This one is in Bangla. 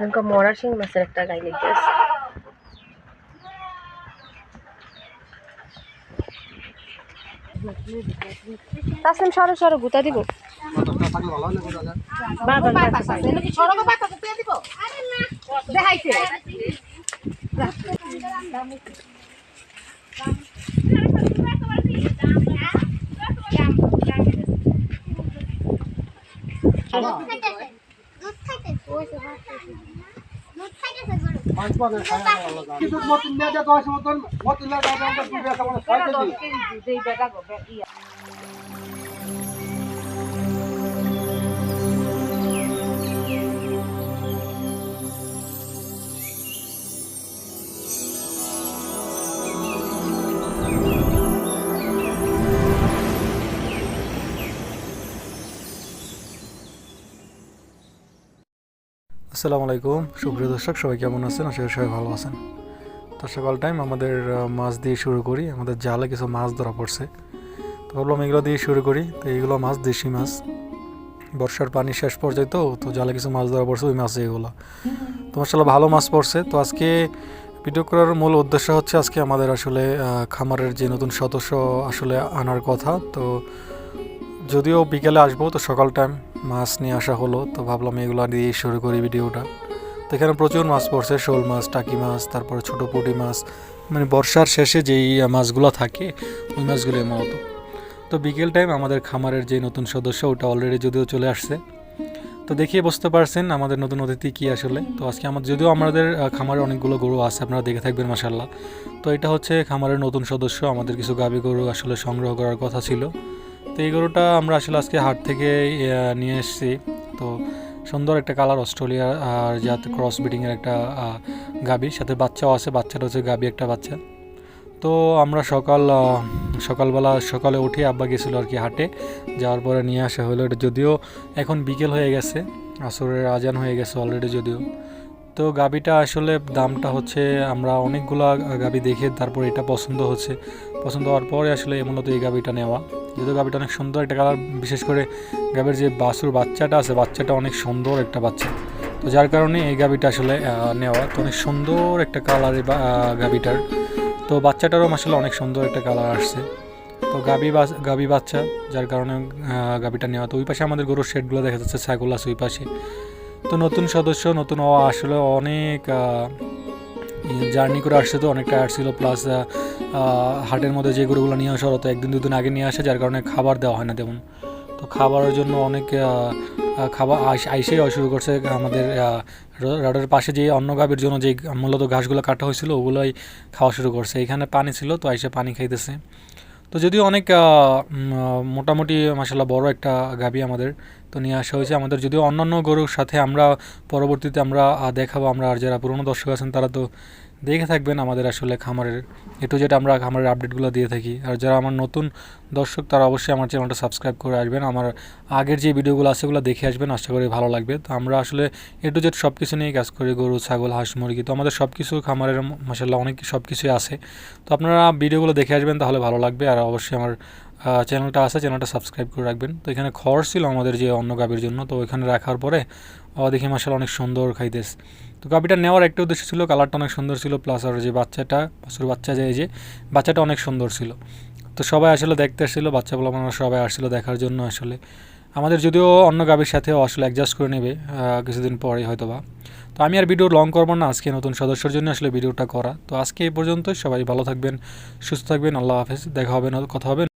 এখানকার মরা শিং মাছের একটা গাই লেগে আছে তাসলিম সরো সরো গুতা দিব। দুধ খাইতে দুধ খাইতেছে আসসালামু আলাইকুম। সুপ্রিয় দর্শক, সবাই কেমন আছেন? আশা করি সবাই ভালো আছেন। তো সকাল টাইম আমাদের মাছ দিয়ে শুরু করি। আমাদের জালে কিছু মাছ ধরা পড়ছে। তো ভাবলাম এগুলো দিয়ে শুরু করি। তো এইগুলো মাছ, দেশি মাছ। বর্ষার পানি শেষ পর্যায়ে তো তো জালে কিছু মাছ ধরা পড়ছে, ওই মাছ এগুলো। তো মাসাল্লাহ ভালো মাছ পড়ছে। তো আজকে ভিডিও করার মূল উদ্দেশ্য হচ্ছে আজকে আমাদের আসলে খামারের যে নতুন সদস্য আসলে আনার কথা। তো যদিও বিকেলে আসব, তো সকাল টাইম মাছ নিয়ে আসা হলো, তো ভাবলাম এগুলো দিয়ে শুরু করি ভিডিওটা। তো এখানে প্রচুর মাছ পড়ছে, শোল মাছ, টাকি মাছ, তারপরে ছোটো পুঁটি মাছ মানে বর্ষার শেষে যেই মাছগুলো থাকে, ওই মাছগুলো মূলত। তো বিকেল টাইম আমাদের খামারের যে নতুন সদস্য, ওটা অলরেডি যদিও চলে আসছে। তো দেখিয়ে বুঝতে পারছেন আমাদের নতুন অতিথি কী আসলে। তো আজকে আমার যদিও আমাদের খামারে অনেকগুলো গরু আছে, আপনারা দেখে থাকবেন মাসাল্লাহ তো এটা হচ্ছে খামারের নতুন সদস্য, আমাদের কিছু গাভী গরু আসলে সংগ্রহ করার কথা ছিল। এই গরুটা আমরা আসলে আজকে হাট থেকে নিয়ে এসেছি। তো সুন্দর একটা কালার অস্ট্রেলিয়া, আর যাতে ক্রস ব্রিডিংয়ের একটা গাবি, সাথে বাচ্চাও আছে, বাচ্চাটা হচ্ছে গাবি একটা বাচ্চা। তো আমরা সকাল সকালবেলা সকালে উঠে আব্বা গেছিল আর কি হাটে। যাওয়ার পরে নিয়ে আসা হলো, যদিও এখন বিকেল হয়ে গেছে, আসরের আজান হয়ে গেছে অলরেডি যদিও। তো গাবিটা আসলে দামটা হচ্ছে আমরা অনেকগুলা গাবি দেখে তারপর এটা পছন্দ হচ্ছে। পছন্দ হওয়ার পরে আসলে মূলত এই গাবিটা নেওয়া। যেহেতু গাবিটা অনেক সুন্দর, একটা কালার বিশেষ করে গাবির যে বাছুর বাচ্চাটা আছে, বাচ্চাটা অনেক সুন্দর একটা বাচ্চা। তো যার কারণে এই গাবিটা আসলে নেওয়া। তো অনেক সুন্দর একটা কালার এই গাবিটার। তো বাচ্চাটারও আসলে অনেক সুন্দর একটা কালার আসছে। তো গাবি গাবি বাচ্চা, যার কারণে গাবিটা নেওয়া। তো ওই পাশে আমাদের গরুর শেডগুলো দেখা যাচ্ছে, ছাগল আছে ওই পাশে। তো নতুন সদস্য, নতুন ও আসলে অনেক জার্নি করে আসছে তো, অনেক টায়ার ছিল প্লাস হাটের মধ্যে যে গরুগুলো নিয়ে আসা হতো, একদিন দুদিন আগে নিয়ে আসে, যার কারণে খাবার দেওয়া হয় না তেমন। তো খাবারের জন্য অনেক খাবার আইস- আইসেই শুরু করছে। আমাদের রাডের পাশে যে অন্য গাভীর জন্য যে মূলত ঘাসগুলো কাটা হয়েছিল, ওগুলোই খাওয়া শুরু করছে। এখানে পানি ছিল, তো আইসে পানি খাইতেছে। তো যদিও অনেক মোটামুটি মাসাল্লাহ বড় একটা গাবি আমাদের, তো নিয়ে আসা হয়েছে। আমাদের যদিও অন্যান্য গরুর সাথে আমরা পরবর্তীতে আমরা দেখাবো, আমরা আর যারা পুরনো দর্শক আছেন, তারা তো দেখে থাকবেন আমাদের আসলে খামারের একটু যেটা আমরা খামারের আপডেটগুলো দিয়ে থাকি। আর যারা আমার নতুন দর্শক, তারা অবশ্যই আমার চ্যানেলটা সাবস্ক্রাইব করে আসবেন। আমার আগের যে ভিডিওগুলো আছে, ওগুলো দেখে আসবেন, আশা করি ভালো লাগবে। তো আমরা আসলে এ টু জেড সব কিছু নিয়ে কাজ করি, গরু, ছাগল, হাঁস, মুরগি। তো আমাদের সব কিছু খামারের মাসাল্লাহ অনেক সব কিছুই আছে। তো আপনারা ভিডিওগুলো দেখে আসবেন, তাহলে ভালো লাগবে। আর অবশ্যই আমার চ্যানেলটা আছে চ্যানেলটা সাবস্ক্রাইব করে রাখবেন। তো এখানে খড় ছিল আমাদের যে অন্য গাভীর জন্য, তো ওইখানে রাখার পরে দেখি মাসাল অনেক সুন্দর খাইতেস তো গাভীটা নেওয়ার একটা উদ্দেশ্য ছিল, কালারটা অনেক সুন্দর ছিল প্লাস আর যে বাচ্চাটা, বাছুর বাচ্চা যে যে, বাচ্চাটা অনেক সুন্দর ছিল। তো সবাই আসলে দেখতে আসছিল বাচ্চা বলে আমরা সবাই আসছিল দেখার জন্য আসলে। আমাদের যদিও অন্য গাবির সাথেও আসলে অ্যাডজাস্ট করে নেবে কিছুদিন পরে হয়তো বা তো আমি আর ভিডিও লং করব না, আজকে নতুন সদস্যর জন্য আসলে ভিডিওটা করা। তো আজকে এই পর্যন্তই, সবাই ভালো থাকবেন, সুস্থ থাকবেন, আল্লাহ হাফেজ, দেখা হবে না কথা হবে